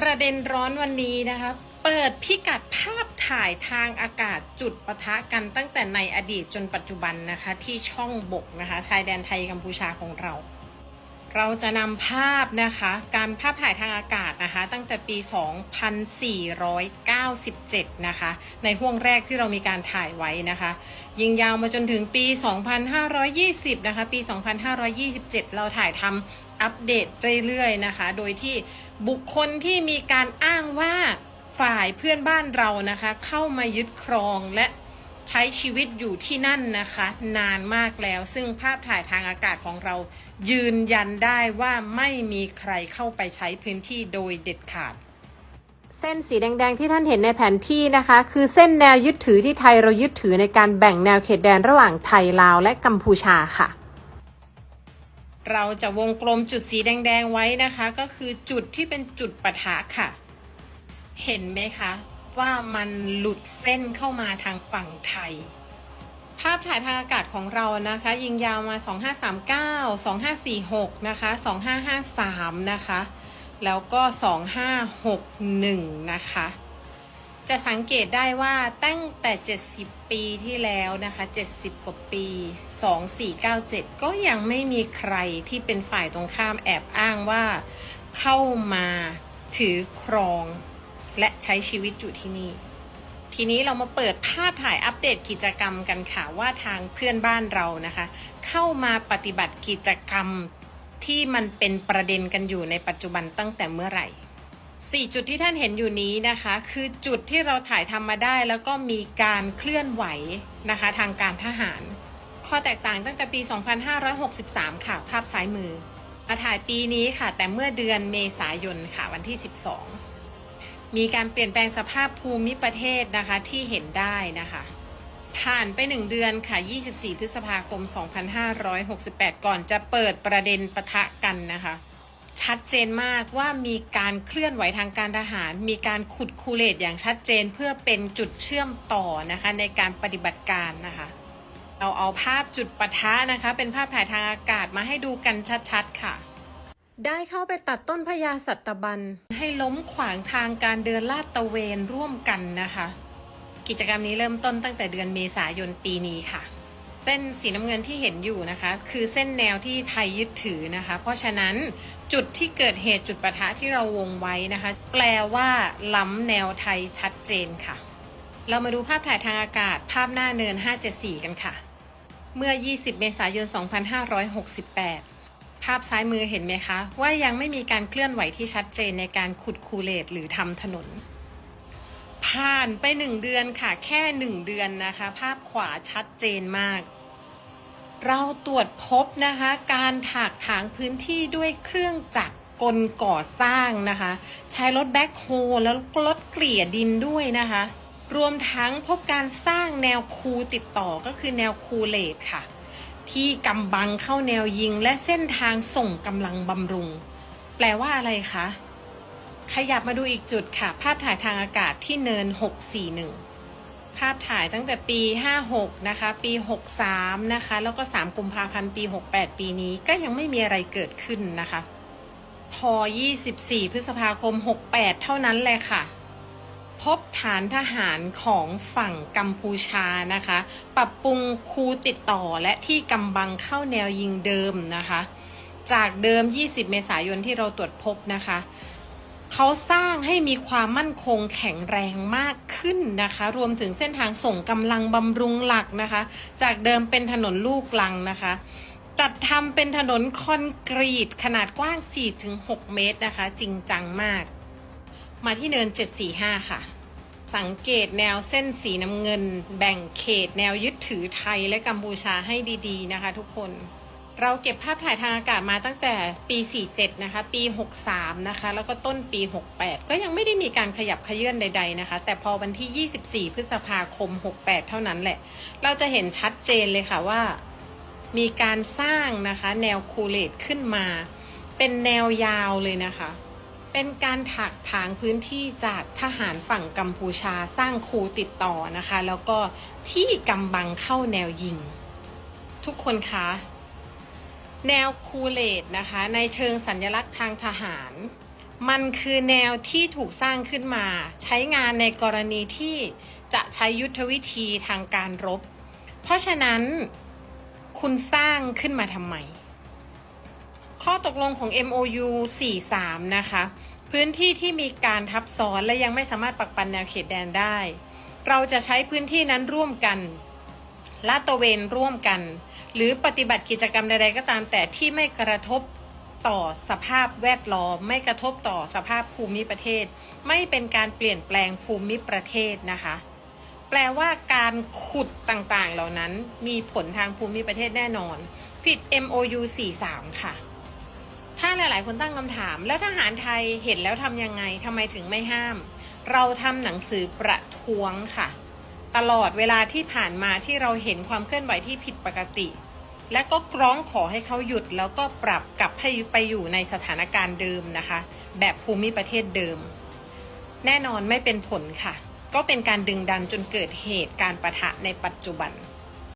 ประเด็นร้อนวันนี้นะคะ เปิดพิกัดภาพถ่ายทางอากาศจุดปะทะกันตั้งแต่ในอดีตจนปัจจุบันนะคะ ที่ช่องบกนะคะ ชายแดนไทยกัมพูชาของเรา เราจะนำภาพนะคะ การภาพถ่ายทางอากาศนะคะ ตั้งแต่ปี 2497 นะคะ ในห่วงแรกที่เรามีการถ่ายไว้นะคะ ยิงยาวมาจนถึงปี 2520 นะคะ ปี 2527 เราถ่ายทำ อัปเดตเรื่อยๆนะคะ โดยที่บุคคลที่มีการอ้างว่าฝ่ายเพื่อนบ้านเรานะคะ เข้ามายึดครองและใช้ชีวิตอยู่ที่นั่นนะคะ นานมากแล้วซึ่งภาพถ่ายทางอากาศของเรา ยืนยันได้ว่าไม่มีใครเข้าไปใช้พื้นที่โดยเด็ดขาด เส้นสีแดงๆ ที่ท่านเห็นในแผนที่นะคะ คือเส้นแนวยึดถือที่ไทยเรายึดถือในการแบ่งแนวเขตแดนระหว่างไทยลาวและกัมพูชาค่ะ เราจะวงกลมจุดสีแดงๆไว้นะคะ ก็คือจุดที่เป็นจุดปะทะค่ะ เห็นไหมคะ ว่ามันหลุดเส้นเข้ามาทางฝั่งไทย ภาพถ่ายทางอากาศของเรานะคะ ยิงยาวมา 2539 2546 นะคะ 2553 นะคะ แล้วก็ 2561 นะคะ จะสังเกตได้ว่าตั้งแต่ 70 ปีที่แล้วนะคะ 70 กว่าปี 2497 ก็ยังไม่มีใครที่เป็นฝ่ายตรงข้ามแอบอ้างว่า เข้ามาถือครองและใช้ชีวิตอยู่ที่นี่ ทีนี้เรามาเปิดภาพถ่ายอัปเดตกิจกรรมกันค่ะว่าทางเพื่อนบ้านเรานะคะ เข้ามาปฏิบัติกิจกรรมที่มันเป็นประเด็นกันอยู่ในปัจจุบันตั้งแต่เมื่อไหร่ สี่จุดที่ท่านเห็นอยู่นี้นะคะ คือจุดที่เราถ่ายทำมาได้ แล้วก็มีการเคลื่อนไหวนะคะ ทางการทหาร ข้อแตกต่างตั้งแต่ปี 2563 ค่ะ ภาพซ้ายมือ มาถ่ายปีนี้ค่ะ แต่เมื่อเดือนเมษายนค่ะ วันที่ 12 มีการเปลี่ยนแปลงสภาพภูมิประเทศนะคะที่เห็นได้นะคะผ่านไปหนึ่งเดือนค่ะ 24 พฤษภาคม 2568 ก่อนจะเปิดประเด็นปะทะกันนะคะ ชัดเจนมากว่ามีการเคลื่อนไหวทางการทหาร มีการขุดคูเลตอย่างชัดเจนเพื่อเป็นจุดเชื่อมต่อนะคะในการปฏิบัติการนะคะ เราเอาภาพจุดปะทะนะคะ เป็นภาพถ่ายทางอากาศมาให้ดูกันชัดๆค่ะ ได้เข้าไปตัดต้นพญาสัตบัน ให้ล้มขวางทางการเดินลาดตระเวนร่วมกันนะคะ กิจกรรมนี้เริ่มต้นตั้งแต่เดือนเมษายนปีนี้ค่ะ เส้นสีน้ำเงินที่เห็นอยู่นะคะ คือเส้นแนวที่ไทยยึดถือนะคะ เพราะฉะนั้นจุดที่เกิดเหตุจุดปะทะที่เราวงไว้นะคะ แปลว่าล้ำแนวไทยชัดเจนค่ะ เรามาดูภาพถ่ายทางอากาศ ภาพหน้าเนิน 574 กันค่ะ เมื่อ 20 เมษายน 2568ภาพซ้ายมือเห็นไหมคะ ว่ายังไม่มีการเคลื่อนไหวที่ชัดเจนในการขุดคูเลตหรือทำถนน ผ่านไปหนึ่งเดือนค่ะ แค่หนึ่งเดือนนะคะ ภาพขวาชัดเจนมาก เราตรวจพบนะคะการถากถางพื้นที่ด้วยเครื่องจักรกลก่อสร้างนะคะ ใช้รถแบ็คโฮแล้วก็รถเกลี่ยดินด้วยนะคะ รวมทั้งพบการสร้างแนวคูติดต่อก็คือแนวคูเลตค่ะ ที่กำบังเข้าแนวยิงและเส้นทางส่งกำลังบำรุง แปลว่าอะไรคะ ขยับมาดูอีกจุดค่ะ ภาพถ่ายทางอากาศที่เนิน 641 ภาพถ่ายตั้งแต่ปี 56 นะคะ ปี 63 นะคะ แล้วก็ 3 กุมภาพันธ์ ปี 68 ปีนี้ก็ยังไม่มีอะไรเกิดขึ้นนะคะ พอ 24 พฤษภาคม 68 เท่านั้นแหละค่ะ พบฐานทหารของฝั่งกัมพูชานะคะ ปรับปรุงคูติดต่อและที่กำบังเข้าแนวยิงเดิมนะคะ จากเดิม 20 เมษายนที่เราตรวจพบนะคะ เขาสร้างให้มีความมั่นคงแข็งแรงมากขึ้นนะคะ รวมถึงเส้นทางส่งกำลังบำรุงหลักนะคะ จากเดิมเป็นถนนลูกลังนะคะ จัดทำเป็นถนนคอนกรีตขนาดกว้าง 4-6 เมตรนะคะ จริงจังมาก มาที่เนิน 745 ค่ะ สังเกตแนวเส้นสีน้ำเงิน แบ่งเขตแนวยึดถือไทยและกัมพูชาให้ดี ๆ นะคะทุกคน เราเก็บภาพถ่ายทางอากาศมาตั้งแต่ปี 47 นะคะ ปี 63 นะคะ แล้วก็ต้นปี 68 ก็ยังไม่ได้มีการขยับขยื่นใด ๆนะคะ แต่พอวันที่ 24 พฤษภาคม 68 เท่านั้นแหละ เราจะเห็นชัดเจนเลยค่ะว่า มีการสร้างนะคะแนวคูเลตขึ้นมา เป็นแนวยาวเลยนะคะ เป็นการถักถางพื้นที่จากทหารฝั่งกัมพูชาสร้างคูติดต่อนะคะ แล้วก็ที่กำบังเข้าแนวยิง ทุกคนคะ แนวคูเลตนะคะ ในเชิงสัญลักษณ์ทางทหาร มันคือแนวที่ถูกสร้างขึ้นมา ใช้งานในกรณีที่จะใช้ยุทธวิธีทางการรบ เพราะฉะนั้นคุณสร้างขึ้นมาทำไม ข้อตกลงของ MOU 43 นะคะ พื้นที่ที่มีการทับซ้อนและยังไม่สามารถปักปันแนวเขตแดนได้ เราจะใช้พื้นที่นั้นร่วมกัน ลาดตระเวนร่วมกัน หรือปฏิบัติกิจกรรมใดๆก็ตามแต่ที่ไม่กระทบต่อสภาพแวดล้อม ไม่กระทบต่อสภาพภูมิประเทศ ไม่เป็นการเปลี่ยนแปลงภูมิประเทศนะคะ แปลว่าการขุดต่างๆ เหล่านั้นมีผลทางภูมิประเทศแน่นอน ผิด MOU 43 ค่ะ ถ้าหลายๆ คนตั้งคำถาม แล้วทหารไทยเห็นแล้วทำยังไงทำไมถึงไม่ห้าม เราทำหนังสือประท้วงค่ะ ตลอดเวลาที่ผ่านมาที่เราเห็นความเคลื่อนไหวที่ผิดปกติ และก็ร้องขอให้เขาหยุดแล้วก็ปรับกลับให้ไปอยู่ในสถานการณ์เดิมนะคะ แบบภูมิประเทศเดิม แน่นอนไม่เป็นผลค่ะ ก็เป็นการดึงดันจนเกิดเหตุการณ์ประทะในปัจจุบัน